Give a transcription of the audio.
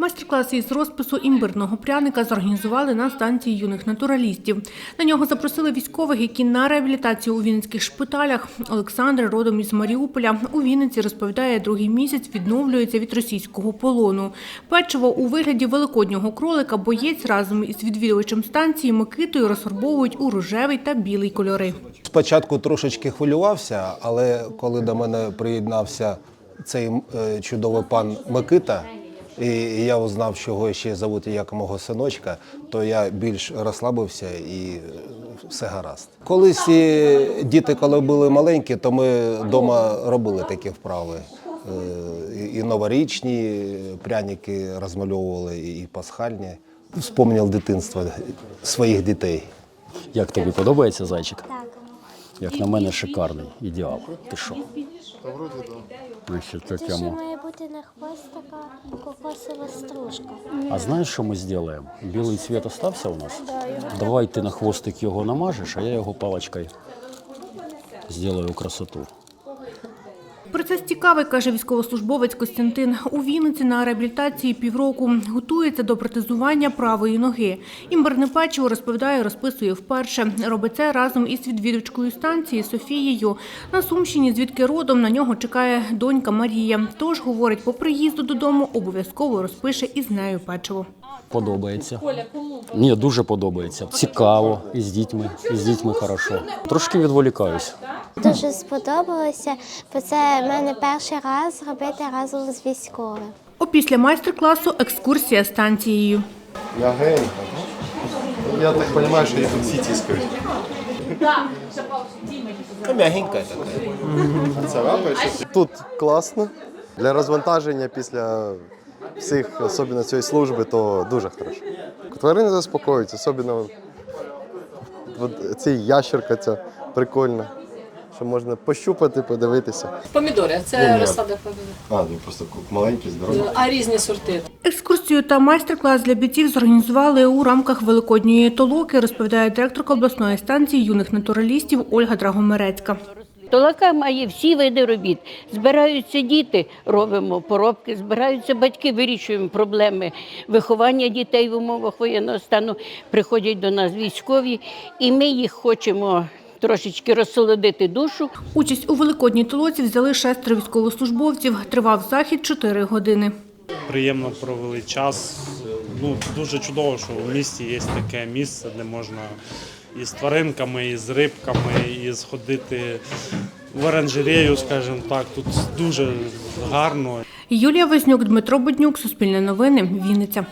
Майстер-клас із розпису імбирного пряника зорганізували на станції юних натуралістів. На нього запросили військових, які на реабілітацію у вінницьких шпиталях. Олександр, родом із Маріуполя, у Вінниці розповідає, другий місяць відновлюється від російського полону. Печиво у вигляді великоднього кролика боєць разом із відвідувачем станції Микитою розфарбовують у рожевий та білий кольори. Спочатку трошечки хвилювався, але коли до мене приєднався цей е, чудовий пан Микита, і я узнав, що його ще зовуть як мого синочка, то я більш розслабився і все гаразд. Колись діти, коли були маленькі, то ми вдома робили такі вправи. Е, І новорічні пряники розмальовували, і пасхальні. Вспомнив дитинство своїх дітей. Як тобі подобається зайчик? Так. Як на мене, шикарний, ідеал. Ти що? Значить, Це ще має бути на хвост така кокосова стружка. А знаєш, що ми зробимо? Білий цвіт остався у нас? Давай ти на хвостик його намажеш, а я його паличкою зроблю красоту. Процес цікавий, каже військовослужбовець Костянтин. У Вінниці на реабілітації півроку готується до протезування правої ноги. Імбирне печиво, розповідає, розписує вперше. Робить це разом із відвідувачкою станції Софією. На Сумщині, звідки родом, на нього чекає донька Марія. Тож, говорить, по приїзду додому обов'язково розпише із нею печиво. Подобається. Ні, дуже подобається. Цікаво, і з дітьми, і з дітьми хорошо. Трошки відволікаюсь. Дуже сподобалося, бо це в мене перший раз робити разом з військовим. Опісля майстер-класу екскурсія станцією. Мягенько. Я так розумію, що їх тут всі тискають. Ну, м'ягенька така. Тут класно. Для розвантаження після всіх, особливо цієї служби, то дуже хорошо. Тварини заспокоюють, особливо от ящерка ця прикольна. Що можна пощупати, подивитися. Помідори, це розсада помідорів. А, ну просто маленькі, здорові. А різні сорти. Екскурсію та майстер-клас для бійців зорганізували у рамках Великодньої толоки, розповідає директорка обласної станції юних натуралістів Ольга Драгомерецька. Толока має всі види робіт. Збираються діти, робимо поробки, збираються батьки, вирішуємо проблеми виховання дітей в умовах воєнного стану. Приходять до нас військові, і ми їх хочемо трошечки розсолодити душу. Участь у Великодній толоці взяли шестеро військовослужбовців. Тривав захід 4 години. приємно провели час. Ну, дуже чудово, що в місті є таке місце, де можна і з тваринками, і з рибками, і сходити в оранжерею, скажімо так. Тут дуже гарно. Юлія Вознюк, Дмитро Буднюк, Суспільне новини, Вінниця.